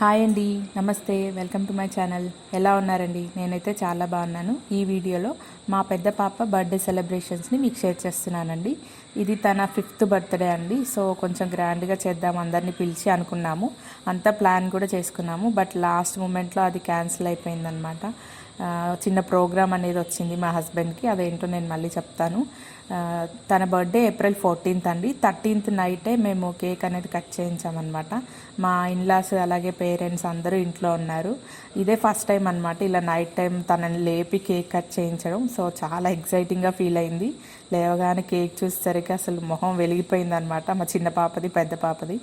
Hi అండి నమస్తే welcome to my channel. ఎలా ఉన్నారండి? నేనైతే చాలా బాగున్నాను. ఈ వీడియోలో మా పెద్ద పాప బర్త్డే సెలబ్రేషన్స్ని మీకు షేర్ చేస్తున్నానండి. ఇది తన ఫిఫ్త్ బర్త్డే అండి. సో కొంచెం గ్రాండ్గా చేద్దాం అందరినీ పిలిచి అనుకున్నాము. అంతా ప్లాన్ కూడా చేసుకున్నాము. బట్ లాస్ట్ మూమెంట్లో అది క్యాన్సిల్ అయిపోయిందనమాట. చిన్న ప్రోగ్రామ్ అనేది వచ్చింది మా హస్బెండ్కి. అదేంటో నేను మళ్ళీ చెప్తాను. తన బర్త్డే ఏప్రిల్ ఫోర్టీన్త్ అండి. థర్టీన్త్ నైటే మేము కేక్ అనేది కట్ చేయించామన్నమాట. మా ఇన్లాస్ అలాగే పేరెంట్స్ అందరూ ఇంట్లో ఉన్నారు. ఇదే ఫస్ట్ టైం అనమాట ఇలా నైట్ టైం తనని లేపి కేక్ కట్ చేయించడం. సో చాలా ఎగ్జైటింగ్గా ఫీల్ అయింది. లేవగానే కేక్ చూసేసరికి అసలు మొహం వెలిగిపోయింది అనమాట మా చిన్న పాపది పెద్ద పాపది.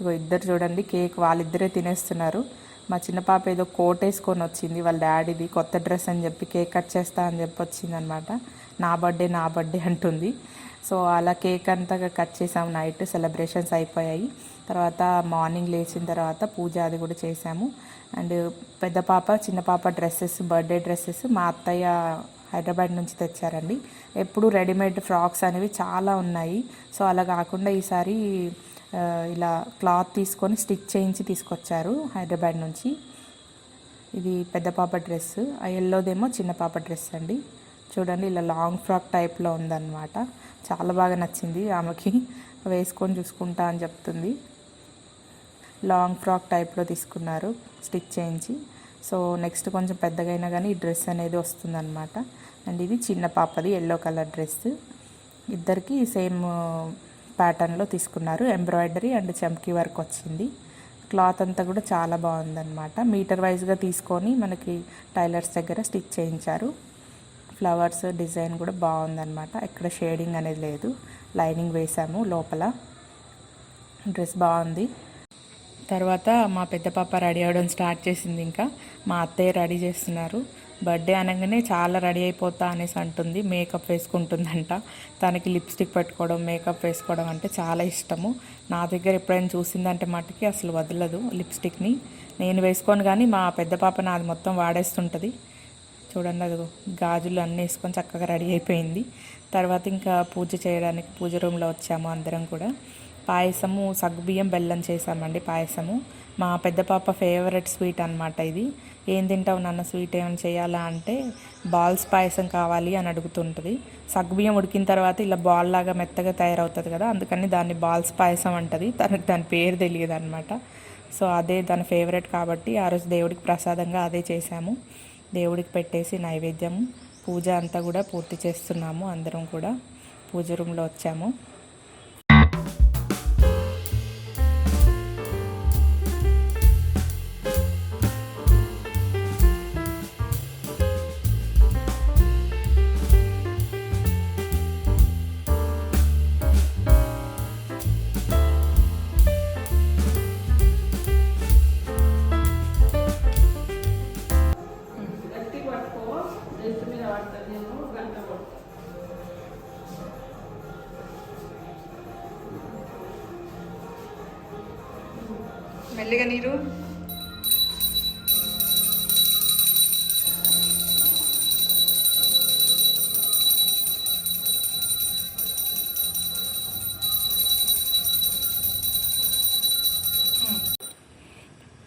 ఇగో ఇద్దరు చూడండి కేక్ వాళ్ళిద్దరే తినేస్తున్నారు. మా చిన్న పాప ఏదో కోట్ వేసుకొని వచ్చింది. వాళ్ళ డాడీది కొత్త డ్రెస్ అని చెప్పి కేక్ కట్ చేస్తా అని చెప్పి వచ్చింది అనమాట నా బర్త్డే నా బర్త్డే అంటుంది. సో అలా కేక్ అంతా కట్ చేసాము. నైట్ సెలబ్రేషన్స్ అయిపోయాయి. తర్వాత మార్నింగ్ లేచిన తర్వాత పూజ అది కూడా చేసాము. అండ్ పెద్ద పాప చిన్న పాప డ్రెస్సెస్ బర్త్డే డ్రెస్సెస్ మా అత్తయ్య హైదరాబాద్ నుంచి తెచ్చారండి. ఎప్పుడు రెడీమేడ్ ఫ్రాక్స్ అనేవి చాలా ఉన్నాయి. సో అలా కాకుండా ఈసారి ఇలా క్లాత్ తీసుకొని స్టిచ్ చేయించి తీసుకొచ్చారు హైదరాబాద్ నుంచి. ఇది పెద్ద పాప డ్రెస్ ఆ ఎల్లోదేమో చిన్న పాప డ్రెస్ అండి. చూడండి ఇలా లాంగ్ ఫ్రాక్ టైప్లో ఉందన్నమాట. చాలా బాగా నచ్చింది ఆమెకి. వేసుకొని చూసుకుంటా అని చెప్తుంది. లాంగ్ ఫ్రాక్ టైప్లో తీసుకున్నారు స్టిచ్ చేయించి. సో నెక్స్ట్ కొంచెం పెద్దగా అయినా కానీ ఈ డ్రెస్ అనేది వస్తుందన్నమాట. అండ్ ఇది చిన్న పాపది ఎల్లో కలర్ డ్రెస్ ఇద్దరికి సేమ్ ప్యాటర్న్లో తీసుకున్నారు. ఎంబ్రాయిడరీ అండ్ చమ్కీ వర్క్ వచ్చింది. క్లాత్ అంతా కూడా చాలా బాగుందన్నమాట. మీటర్ వైజ్గా తీసుకొని మనకి టైలర్స్ దగ్గర స్టిచ్ చేయించారు. ఫ్లవర్స్ డిజైన్ కూడా బాగుందన్నమాట. ఎక్కడ షేడింగ్ అనేది లేదు. లైనింగ్ వేసాము లోపల. డ్రెస్ బాగుంది. తర్వాత మా పెద్ద పాప రెడీ అవ్వడం స్టార్ట్ చేసింది ఇంకా. మా అత్తయ్య రెడీ చేస్తున్నారు. బర్త్డే అనగానే చాలా రెడీ అయిపోతా అనేసి అంటుంది. మేకప్ వేసుకుంటుందంట. తనకి లిప్స్టిక్ పెట్టుకోవడం మేకప్ వేసుకోవడం అంటే చాలా ఇష్టము. నా దగ్గర ఎప్పుడైనా చూసిందంటే మటుకి అసలు వదలదు లిప్స్టిక్ని. నేను వేసుకోను కానీ మా పెద్ద పాప నాది మొత్తం వాడేస్తుంటుంది. చూడండి అది గాజులు అన్నీ వేసుకొని చక్కగా రెడీ అయిపోయింది. తర్వాత ఇంకా పూజ చేయడానికి పూజ రూమ్లో వచ్చాము అందరం కూడా. పాయసము సగ్గుబియ్యం బెల్లం చేసామండి పాయసము. మా పెద్ద పాప ఫేవరెట్ స్వీట్ అనమాట ఇది. ఏం తింటావు నాన్న? స్వీట్ ఏమైనా చేయాలా? అంటే బాల్స్ పాయసం కావాలి అని అడుగుతుంటుంది. సగ్గుబియ్యం ఉడికిన తర్వాత ఇలా బాల్ లాగా మెత్తగా తయారవుతుంది కదా అందుకని దాన్ని బాల్స్ పాయసం అంటుంది. తనకు దాని పేరు తెలియదు అనమాట సో అదే దాని ఫేవరెట్ కాబట్టి ఆ రోజు దేవుడికి ప్రసాదంగా అదే చేశాము. దేవుడికి పెట్టేసి నైవేద్యం పూజ అంతా కూడా పూర్తి చేస్తున్నాము. అందరం కూడా పూజ రూమ్లో వచ్చాము. మెల్లిగా నీరు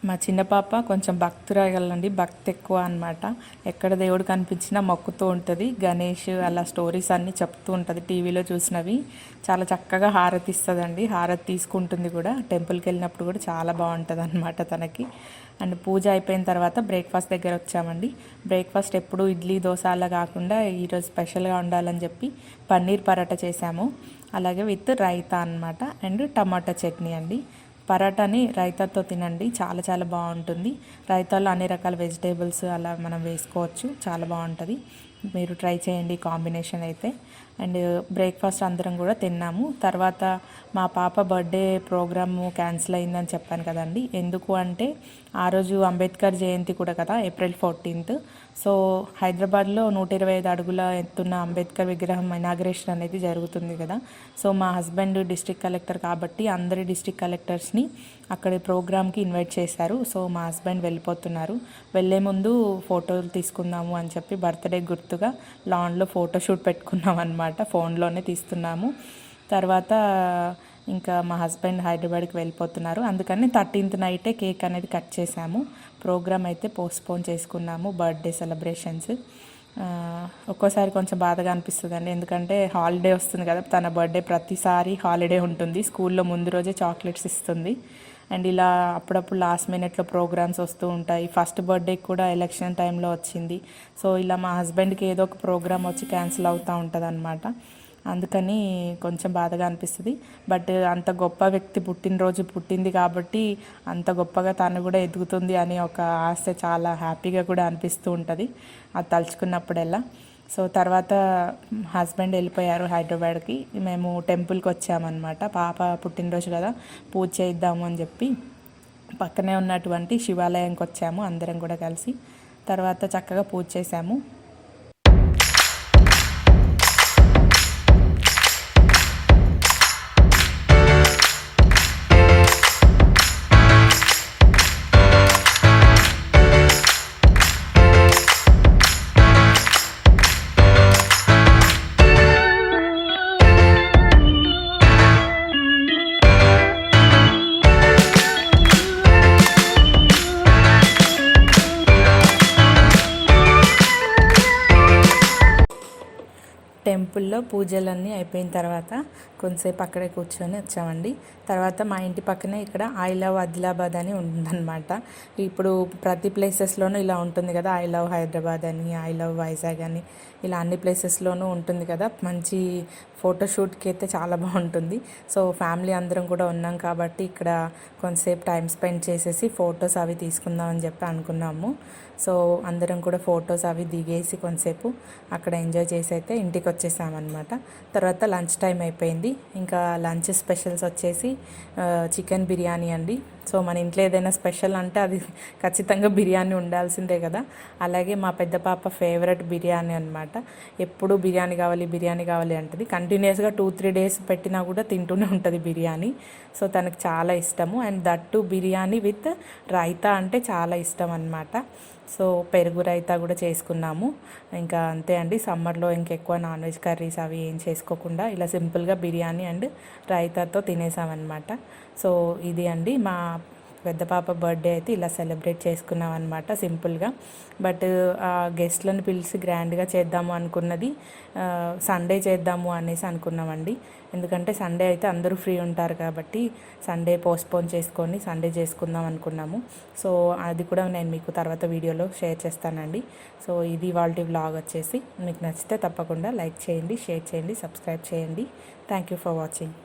మా చిన్న పాప కొంచెం భక్తురాగలండి భక్తి ఎక్కువ అనమాట ఎక్కడ దేవుడు కనిపించినా మొక్కుతూ ఉంటుంది. గణేష్ అలా స్టోరీస్ అన్నీ చెప్తూ ఉంటుంది టీవీలో చూసినవి. చాలా చక్కగా హారతి ఇస్తుందండి హారతి తీసుకుంటుంది కూడా. టెంపుల్కి వెళ్ళినప్పుడు కూడా చాలా బాగుంటుంది అనమాట తనకి. అండ్ పూజ అయిపోయిన తర్వాత బ్రేక్ఫాస్ట్ దగ్గర వచ్చామండి. బ్రేక్ఫాస్ట్ ఎప్పుడు ఇడ్లీ దోశ అలా కాకుండా ఈరోజు స్పెషల్గా ఉండాలని చెప్పి పన్నీర్ పరాటా చేసాము. అలాగే విత్ రైతా అన్నమాట. అండ్ టమాటా చట్నీ అండి. పరాటాని రైతాతో తినండి. చాలా చాలా బాగుంటుంది. రైతాలో అన్ని రకాల వెజిటేబుల్స్ అలా మనం వేసుకోవచ్చు. చాలా బాగుంటుంది. మీరు ట్రై చేయండి కాంబినేషన్ అయితే. అండ్ బ్రేక్ఫాస్ట్ అందరం కూడా తిన్నాము. తర్వాత మా పాప బర్త్డే ప్రోగ్రాము క్యాన్సిల్ అయిందని చెప్పాను కదండి. ఎందుకు అంటే ఆ రోజు అంబేద్కర్ జయంతి కూడా కదా ఏప్రిల్ ఫోర్టీన్త్. సో హైదరాబాద్లో నూట ఇరవై ఐదు అడుగుల ఎత్తున్న అంబేద్కర్ విగ్రహం ఇనాగ్రేషన్ అనేది జరుగుతుంది కదా. సో మా హస్బెండ్ డిస్ట్రిక్ట్ కలెక్టర్ కాబట్టి అందరి డిస్ట్రిక్ట్ కలెక్టర్స్ని అక్కడ ప్రోగ్రామ్కి ఇన్వైట్ చేశారు. సో మా హస్బెండ్ వెళ్ళిపోతున్నారు. వెళ్ళే ముందు ఫోటోలు తీసుకుందాము అని చెప్పి బర్త్డే గుర్తుగా లాన్లో ఫోటోషూట్ పెట్టుకున్నాం అనమాట ఫోన్లోనే తీస్తున్నాము. తర్వాత ఇంకా మా హస్బెండ్ హైదరాబాద్కి వెళ్ళిపోతున్నారు. అందుకని థర్టీన్త్ నైటే కేక్ అనేది కట్ చేసాము ప్రోగ్రామ్ అయితే పోస్ట్పోన్ చేసుకున్నాము. Birthday celebrations. ఒక్కోసారి కొంచెం బాధగా అనిపిస్తుందండి. ఎందుకంటే హాలిడే వస్తుంది కదా తన బర్త్డే ప్రతిసారి హాలిడే ఉంటుంది. స్కూల్లో ముందు రోజే చాక్లెట్స్ ఇస్తుంది. అండ్ ఇలా అప్పుడప్పుడు లాస్ట్ మినిట్లో ప్రోగ్రామ్స్ వస్తూ ఉంటాయి. ఫస్ట్ బర్త్డేకి కూడా ఎలక్షన్ టైంలో వచ్చింది. సో ఇలా మా హస్బెండ్కి ఏదో ఒక ప్రోగ్రామ్ వచ్చి క్యాన్సిల్ అవుతూ ఉంటుంది అందుకని కొంచెం బాధగా అనిపిస్తుంది. బట్ అంత గొప్ప వ్యక్తి పుట్టినరోజు పుట్టింది కాబట్టి అంత గొప్పగా తను కూడా ఎదుగుతుంది అని ఒక ఆశ చాలా హ్యాపీగా కూడా అనిపిస్తూ ఉంటుంది. అది తలుచుకున్నప్పుడల్లా. సో తర్వాత హస్బెండ్ వెళ్ళిపోయారు హైదరాబాద్కి. మేము టెంపుల్కి వచ్చామన్నమాట. పాప పుట్టినరోజు కదా పూజ చేద్దాము అని చెప్పి పక్కనే ఉన్నటువంటి శివాలయంకి వచ్చాము అందరం కూడా కలిసి. తర్వాత చక్కగా పూజ చేసాము టెంపుల్లో పూజలన్నీ అయిపోయిన తర్వాత కొంతసేపు అక్కడే కూర్చొని వచ్చామండి. తర్వాత మా ఇంటి పక్కనే ఇక్కడ ఐ లవ్ ఆదిలాబాద్ అని ఉంటుందన్నమాట. ఇప్పుడు ప్రతి ప్లేసెస్లోనూ ఇలా ఉంటుంది కదా ఐ లవ్ హైదరాబాద్ అని ఐ లవ్ వైజాగ్ అని ఇలా అన్ని ప్లేసెస్లోనూ ఉంటుంది కదా. మంచి ఫోటోషూట్కి అయితే చాలా బాగుంటుంది. సో ఫ్యామిలీ అందరం కూడా ఉన్నాం కాబట్టి ఇక్కడ కొంతసేపు టైం స్పెండ్ చేసేసి ఫొటోస్ అవి తీసుకుందాం అని చెప్పి అనుకున్నాము. సో అందరం కూడా ఫొటోస్ అవి దిగేసి కొంతసేపు అక్కడ ఎంజాయ్ చేసి అయితే ఇంటికి వచ్చేసామన్నమాట. తర్వాత లంచ్ టైం అయిపోయింది. ఇంకా లంచ్ స్పెషల్స్ వచ్చేసి చికెన్ బిర్యానీ అండి. సో మన ఇంట్లో ఏదైనా స్పెషల్ అంటే అది ఖచ్చితంగా బిర్యానీ ఉండాల్సిందే కదా. అలాగే మా పెద్ద పాప ఫేవరెట్ బిర్యానీ అనమాట ఎప్పుడు బిర్యానీ కావాలి బిర్యానీ కావాలి అంటది. కంటిన్యూస్గా టూ త్రీ డేస్ పెట్టినా కూడా తింటూనే ఉంటుంది బిర్యానీ. సో తనకు చాలా ఇష్టము. And that biryani with raita అంటే చాలా ఇష్టం అనమాట సో పెరుగు రైతా కూడా చేసుకున్నాము. ఇంకా అంతే అండి. సమ్మర్లో ఇంకెక్కువ నాన్ వెజ్ కర్రీస్ అవి ఏం చేసుకోకుండా ఇలా సింపుల్గా బిర్యానీ అండ్ రైతాతో తినేసామన్నమాట. సో ఇది అండి మా పెద్ద పాప బర్త్డే అయితే ఇలా సెలబ్రేట్ చేసుకున్నాం అనమాట సింపుల్గా. బట్ ఆ గెస్ట్లను పిలిచి గ్రాండ్గా చేద్దాము అనుకున్నది సండే చేద్దాము అనేసి అనుకున్నామండి. ఎందుకంటే సండే అయితే అందరూ ఫ్రీ ఉంటారు కాబట్టి సండే పోస్ట్పోన్ చేసుకొని సండే చేసుకుందాం అనుకున్నాము. సో అది కూడా నేను మీకు తర్వాత వీడియోలో షేర్ చేస్తానండి. సో ఇది వాళ్ళ వ్లాగ్ వచ్చేసి. మీకు నచ్చితే తప్పకుండా లైక్ చేయండి షేర్ చేయండి సబ్స్క్రైబ్ చేయండి. Thank you for watching.